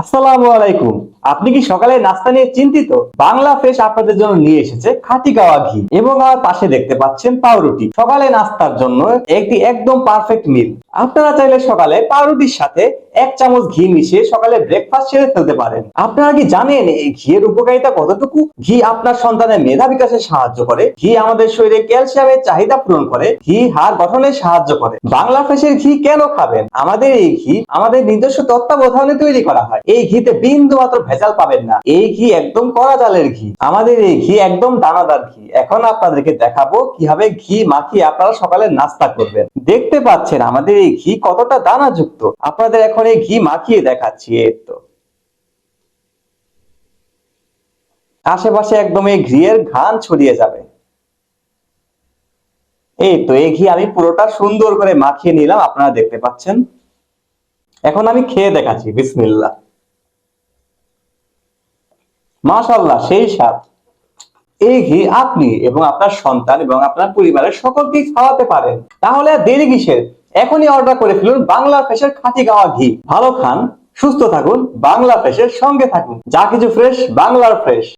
আসসালামু আলাইকুম। আপনি কি সকালে নাস্তা নিয়ে চিন্তিত? বাংলা ফ্রেশ আপনাদের জন্য নিয়ে এসেছে খাঁটি গাওয়া ঘি এবং আমার পাশে দেখতে পাচ্ছেন পাউরুটি। সকালে নাস্তার জন্য একটি একদম পারফেক্ট মিল আপনারা চাইলে সকালে পাউরুটির সাথে এক চামচ ঘি মিশিয়ে সকালে ব্রেকফাস্ট সেরে ফেলতে পারেন। আপনারা কি জানেন এই ঘিয়ের উপকারিতা কতটুকু? ঘি আপনার সন্তানের মেধা বিকাশে সাহায্য করে। ঘি আমাদের শরীরে ক্যালসিয়ামের চাহিদা পূরণ করে। ঘি হাড় গঠনে সাহায্য করে। বাংলা ফ্রেশের ঘি কেন খাবেন? আমাদের এই ঘি আমাদের নিজস্ব তত্ত্বাবধানে তৈরি করা হয়। এই ঘিতে বিন্দু মাত্র ভেজাল পাবেন না। এই ঘি একদম কড়া জালের ঘি। আমাদের এই ঘি একদম দানাদার ঘি। এখন আপনাদেরকে দেখাবো কীভাবে ঘি মাখিয়ে আপনারা সকালে নাস্তা করবেন। দেখতে পাচ্ছেন, আমাদের এই ঘি কতটা দানাযুক্ত। আপনাদের এখন এই ঘি মাখিয়ে দেখাচ্ছি, এই তো। আশেপাশে একদম এই ঘিয়ের ঘান ছড়িয়ে যাবে। এই তো, এই ঘি আমি পুরোটা সুন্দর করে মাখিয়ে নিলাম, আপনারা দেখতে পাচ্ছেন। এখন আমি খেয়ে দেখাচ্ছি, বিসমিল্লাহ। মাশাল্লাহ সেই স্বাদ। এই ঘি আপনি এবং আপনার সন্তান এবং আপনার পরিবারের সকলকেই খাওয়াতে পারেন। তাহলে আর দেরি কিসের? এখনই অর্ডার করে ফেলুন বাংলা ফ্রেশের খাঁটি গাওয়া ঘি। ভালো খান, সুস্থ থাকুন, বাংলা ফ্রেশের সঙ্গে থাকুন। যা কিছু ফ্রেশ বাংলার ফ্রেশ